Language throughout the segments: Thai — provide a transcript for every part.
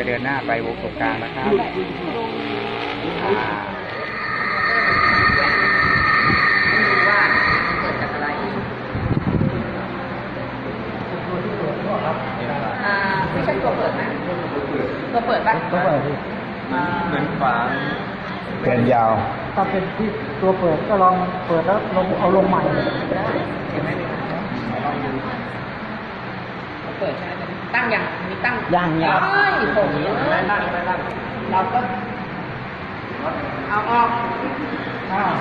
จะเดินหน้าไปวงตรงกลางนะครับอ่าดูว่าเกิดจากอะไรอ่าไม่ใช่ตัวเปิดนะตัวเปิดปะตัวเปิดที่อ่าเหมือนฝาเป็นยาวถ้าเป็นที่ตัวเปิดก็ลองเปิดแล้วลงเอาลงใหม่ได้เห็นไหมลองดูตัวเปิดใช่ไหม ตั้งยังมีตั้งยังยังเฮ้ยผมไม่ตั้งไม่ตั้งเราก็เอาออกอ้าว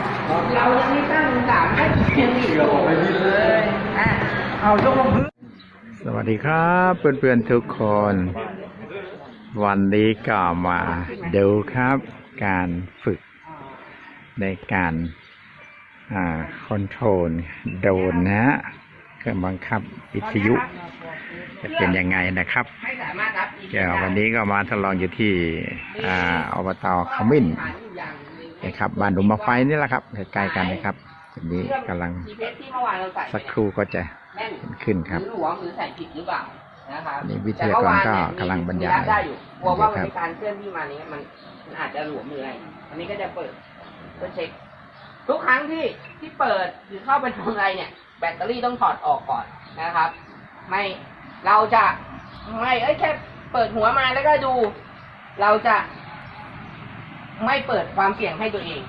เรายังไม่ตั้งสามให้ยังอีกโอ้เลยอะเอายกลงพื้นสวัสดีครับเพื่อนๆทุกคน วันนี้ก็มาดูครับ การฝึกในการอ่าคอนโทรลโดรนนะฮะ เครื่องบังคับวิทยุจะเป็นยังไงนะครับให้สามารถรับเดี๋ยววันนี้ก็มาทดลองอยู่ที่อ่าอบตขมิ้นนะครับบ้านดุมมาไฟนี่แหละครับใกล้ๆกันนะครับทีนี้กำลัง GPS ที่เมื่อวานเราใส่สักครู่ก็จะแม่นขึ้นครับหรือหลวมหรือใส่ผิดหรือเปล่านะครับนี่วิทยากรก็กำลังบรรยายได้อยู่กลัวว่ามันครับมีการเคลื่อนที่มานี้มันมันอาจจะหลวมหรืออะไรอันนี้ก็จะเปิดเพื่อเช็ค ทุกครั้งที่ที่เปิดหรือเข้าไปทำอะไรเนี่ย แบตเตอรี่ต้องถอดออกก่อนนะครับ ไม่เราจะไม่เอ้ยแค่เปิดหัวมาแล้วก็ดู เราจะ ไม่เปิดความเสี่ยงให้ตัวเอง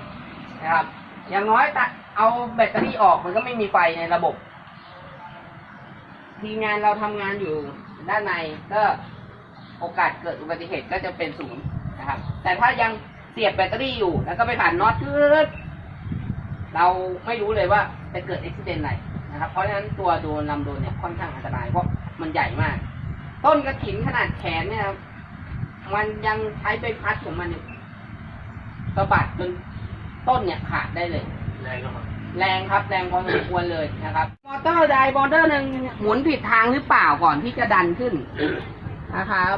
นะครับ อย่างน้อยตัดเอาแบตเตอรี่ออกมันก็ไม่มีไฟในระบบ ทีมงานเราทำงานอยู่ด้านในก็โอกาสเกิดอุบัติเหตุก็จะเป็นศูนย์นะครับ แต่ถ้ายังเสียบแบตเตอรี่อยู่แล้วก็ไปผ่านน็อตเราไม่รู้เลยว่าจะเกิดอุบัติเหตุอะไร นะครับ เพราะฉะนั้นตัวโดนลำโดนเนี่ยค่อนข้างอันตรายเพราะมันใหญ่มาก ต้นกระถินขนาดแขนเนี่ยครับมันยังใช้ใบพัดของมันเนี่ยสะบัดจนต้นเนี่ยขาดได้เลยแรงครับแรงพอสมควรเลยนะครับ มอเตอร์ใดมอเตอร์หนึ่งหมุนผิดทางหรือเปล่าก่อนที่จะดันขึ้นนะครับ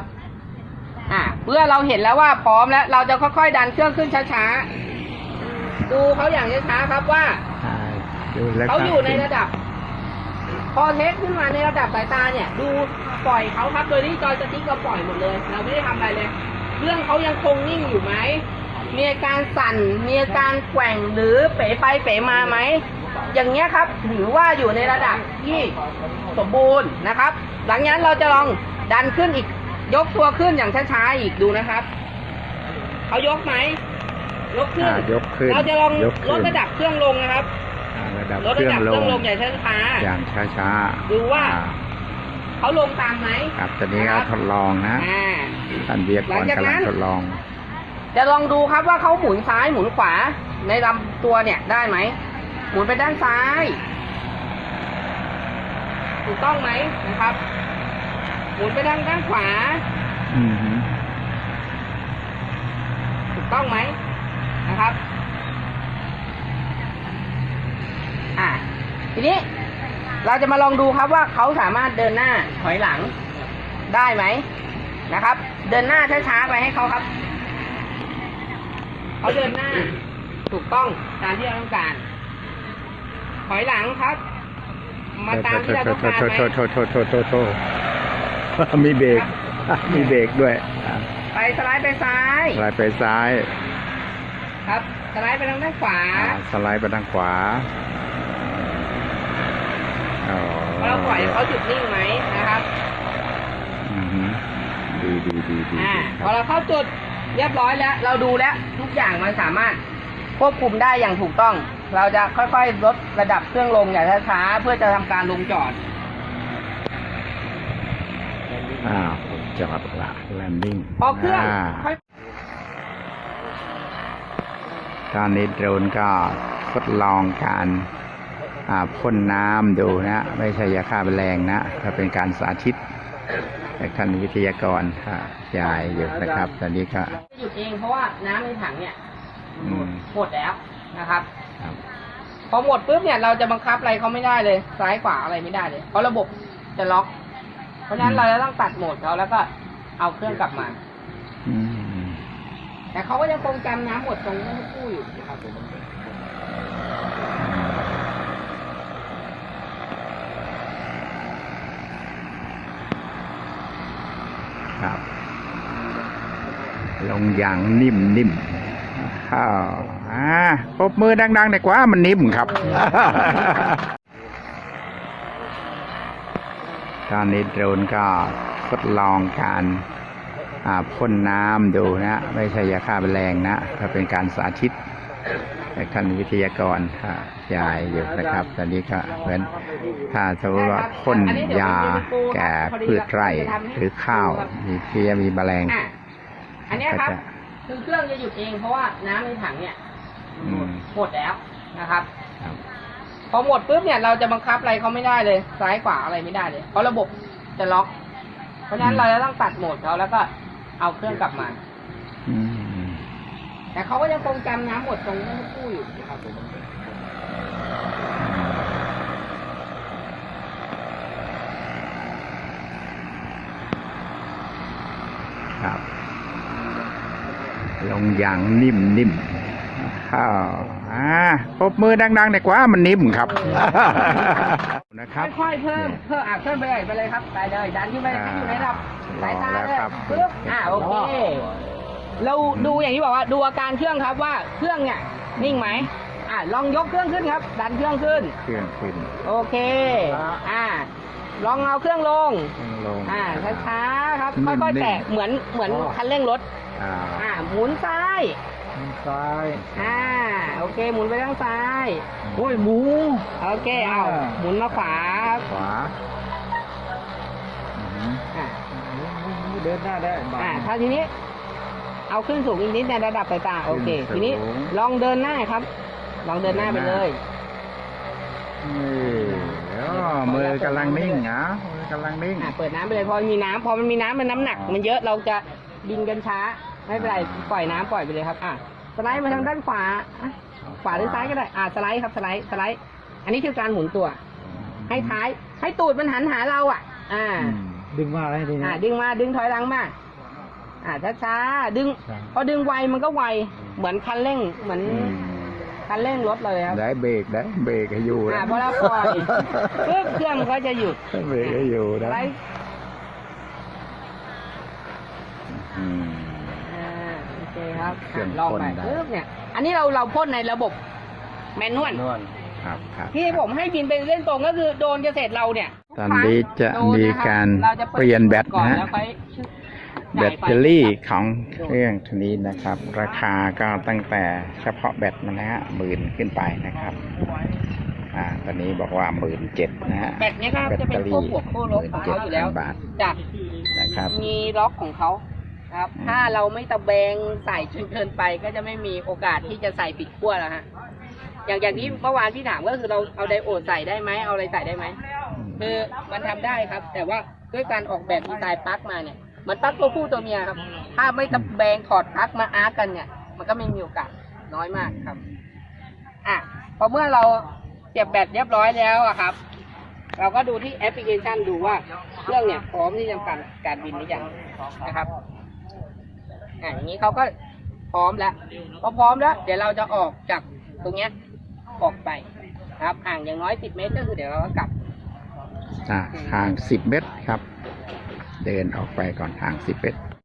อ่าเมื่อเราเห็นแล้วว่าพร้อมแล้ว เราจะค่อยๆดันเครื่องขึ้นช้าๆ ดูเขาอย่างช้าๆครับว่าอ่าดูแล้วเขาครับอยู่ในระดับ พอเทคขึ้นมาในระดับสายตาเนี่ย ดูปล่อยเขาครับ โดยที่จอยสติ๊กเราปล่อยหมดเลย เราไม่ได้ทำอะไรเลยเครื่องเขายังคงนิ่งอยู่ไหม มีอาการสั่น มีอาการแกว่งหรือเป๋ไปเป๋มาไหม อย่างเงี้ยครับ ถือว่าอยู่ในระดับที่สมบูรณ์นะครับ หลังจากนั้นเราจะลองดันขึ้นอีก ยกตัวขึ้นอย่างช้าๆอีกดูนะครับ เขายกไหมยกขึ้นอ่ายกขึ้นเราจะลองยกลขึ้ดนระดับเครื่องลงนะครับอ่า ระดับลดเคระรื่องดับลเครื่องงลงอย่างช้าอย่างช้าๆดูว่า อ่ๆเขาลงตามไหม ครับตอนนี้ก็ทดลองนะอ่า ท่านเบียร์กหลัรงจากกำนั้ลังน ทดลอง จะลองดูครับว่าเขาหมุนซ้ายหมุนขวา ในลำตัวเนี่ยได้ไหม หมุนไปด้านซ้าย ถูกต้องไหมนะครับ หมุนไปด้านด้านขวา อือฮึ ถูกต้องไหมนะครับ อ่า ทีนี้ เราจะมาลองดูครับว่าเขาสามารถเดินหน้าถอยหลังได้ไหมนะครับ เดินหน้าช้าๆไปให้เขาครับเขาเดินหน้า ถูกต้องตามที่เราต้องการ ถอยหลังครับ มาตามที่เราต้องการไหมโทษโทษโทษโทษโทษโทษมีเบรกมีเบรกด้วย ไปสไลด์ไปซ้ายสไลด์ไปซ้าย ครับสไลด์ไปทางด้านขวา สไลด์ไปทางขวา อ๋อเราปล่อยให้เขาหยุดนิ่งไหมนะครับอือฮึดีดีดีดีอ่าดีคพอรับเราเข้าจุดเรียบร้อยแล้ว เราดูแล้วทุกอย่างมันสามารถควบคุมได้อย่างถูกต้อง เราจะค่อยๆลดระดับเครื่องลงอย่างช้าๆเพื่อจะทำการลงจอดอ้าวจอดละแลนดิ้งพอเครื่องาค่อยตอนนี้โดรนก็ทดลองการอ่า พ่นน้ำดูนะ ไม่ใช่ยาฆ่าแมลงนะก็เป็นการสาธิตจากท่านวิทยากรค่ะยายอยู่นะครับ ตอนนี้ก็จะหยุดเองเพราะว่าน้ำในถังเนี่ยอืมหมดแล้วนะครับครับพอหมดปุ๊บเนี่ยเราจะบังคับอะไรเขาไม่ได้เลย ซ้ายขวาอะไรไม่ได้เลย เพราะระบบจะล็อก เพราะฉะนั้นเราจะต้องตัดโหมดเขาแล้วก็เอาเครื่องกลับมาอืมแต่เขาก็ยังคงจำน้ำหมดตรงเมื่อสักครู่อยู่นะครับ ครับ ลงอย่างนิ่มนิ่มๆอ้าวอ่าปรบมือดังๆหน่อยกว่ามันนิ่มครับ ตอนนี้โดรนก็ทดลองการอ่าพ่นน้ำดูนะ ไม่ใช่ยาฆ่าแมลงนะก็เป็นการสาธิต ให้ท่านวิทยากรอ่ายายอยู่นะครับ ตอนนี้ก็เหมือนถ้าสมมติว่าพ่นยาแก่พืชไร่หรือข้าว มีเพลี้ยมีแมลงอะอันเนี้ยครับก็จะคือเครื่องจะหยุดเองเพราะว่าน้ำในถังเนี่ยอืมหมดแล้วนะครับครับพอหมดปุ๊บเนี่ยเราจะบังคับอะไรเขาไม่ได้เลย ซ้ายขวาอะไรไม่ได้เลยเพราะระบบจะล็อก เพราะฉะนั้นเราจะต้องตัดโหมดเขาแล้วก็เอาเครื่องกลับมาอืม แต่เขาก็ยังคงจำน้ำหมดตรงเมื่อสักครู่อยู่นะครับผมครับ ลงอย่างนิ่มนิ่มๆข้าวอ่าปรบมือดังๆหน่อยกว่ามันนิ่มครับ นะครับค่อยๆเพิ่มเพิ่มอะเพิ่มไปเลยไปเลยครับ ไปเลยดันขึ้นไปให้อยู่ในระดับสายตาเลยปึ๊บอะโอเค เราดูอย่างที่บอกว่าดูอาการเครื่องครับว่าเครื่องเนี่ยนิ่งไหมอะลองยกเครื่องขึ้นครับ ดันเครื่องขึ้น เครื่องขึ้นโอเคอ่าลองเอาเครื่องลง เครื่องลง อ่าช้าๆครับนิ่มๆค่อยๆแตะเหมือนเหมือนคันเร่งรถอ่าอ่าหมุนซ้ายซ้าย อ่าโอเค หมุนไปทางซ้ายโอ้ยหมู โอเคเอาอ่า หมุนมาขวาครับขวาอืมอ่าเดินหน้าได้บ้าอ่าถ้าทีนี้ เอาขึ้นสูงอีกนิดในระดับสายตาโอเคทีนี้ลองเดินหน้าครับ ลองเดินหน้าไปเลย นี่อ๋อมือกำลังนิ่งนะมือกำลังนิ่ง อ่าเปิดน้ำไปเลยพอมีน้ำพอมันมีน้ำมันน้ำหนัก มันเยอะเราจะบินกันช้า ไม่เป็นไรปล่อยน้ำปล่อยไปเลยครับ อะสไลด์มาทางด้านขวาอะขวาหรือซ้ายก็ได้อ่าสไลด์ครับสไลด์สไลด์ อันนี้คือการหมุนตัว ให้ท้ายให้ตูดมันหันหาเราอะ อ่าอืมดึงมาอะไรทีอ่านี้ดึงมาดึงถอยหลังมา อ่าช้าๆดึงครับพอดึงไวมันก็ไว เหมือนคันเร่ง เหมือนอืมคันเร่งรถเลยครับได้เบรกได้เบรกให้อยู่อ่านะพอเราปล่อยปึ๊บเครื่องมันก็จะหยุดเบรกให้อยู่สนะไลด์อืม อ่าโอเคครับเครื่องอะลองไปพ่นได้ ปึ๊บเนี่ย อันนี้เราเราพ่นในระบบแมนนวล นวล ครับครับ ที่ผมให้บินไปเล่นตรงก็คือโดรนเกษตรเราเนี่ยตอนนี้จะโดนมีนคบการเราจะดเปลี่ยนแบตก่อนนะฮะแล้วค่อย แบจ่ายตไฟเตอรี่ของเครื่องชนี้นะครับ ราคาก็ตั้งแต่เฉพาะแบตมันนะฮะหมื่นขึ้นไปนะครับ อ่า ตอนนี้บอกว่าหมื่นเจ็ดนะฮะแบตเนี่ยครับแบตจะเป็เตนอพวกรี่บวกคู่ลบของเขาอยู่แล้ว17,000บาทจากนะครับ มีล็อกของเขาครับอืมถ้าเราไม่ตะแบงใส่จนเกินไปก็จะไม่มีโอกาสที่จะใส่ปิดขั้วแล้วฮะอย่างอย่างที่เมื่อวานพี่ถามก็คือเราเอาไดโอดใส่ได้ไหมเอาอะไรใส่ได้ไหมคือมันทำได้ครับ แต่ว่าด้วยการออกแบบดีไซน์ปลั๊กมาเนี่ย เหมันปลั๊กตัวผู้ตัวเมียครับ ถ้าไม่ตะแบงถอดปลั๊กมาอาร์กันเนี่ย มันก็ไม่มีโอกาสน้อยมากครับ อะพอเมื่อเราเสียบแบตเรียบร้อยแล้วอะครับ เราก็ดูที่แอปพลิเคชันดูว่าเครื่องเนี่ยพร้อมที่จะทำการบินหรือยังนะครับอะอย่างนี้เขาก็พร้อมแล้วพอพร้อมแล้ว เดี๋ยวเราจะออกจากตรงเนี้ยออกไปครับห่างอย่างน้อยสิบเมตรก็คือเดี๋ยวเราก็กลับอ่าห่างสิบเมตรครับ เดินออกไปก่อนห่างสิบเอ็ด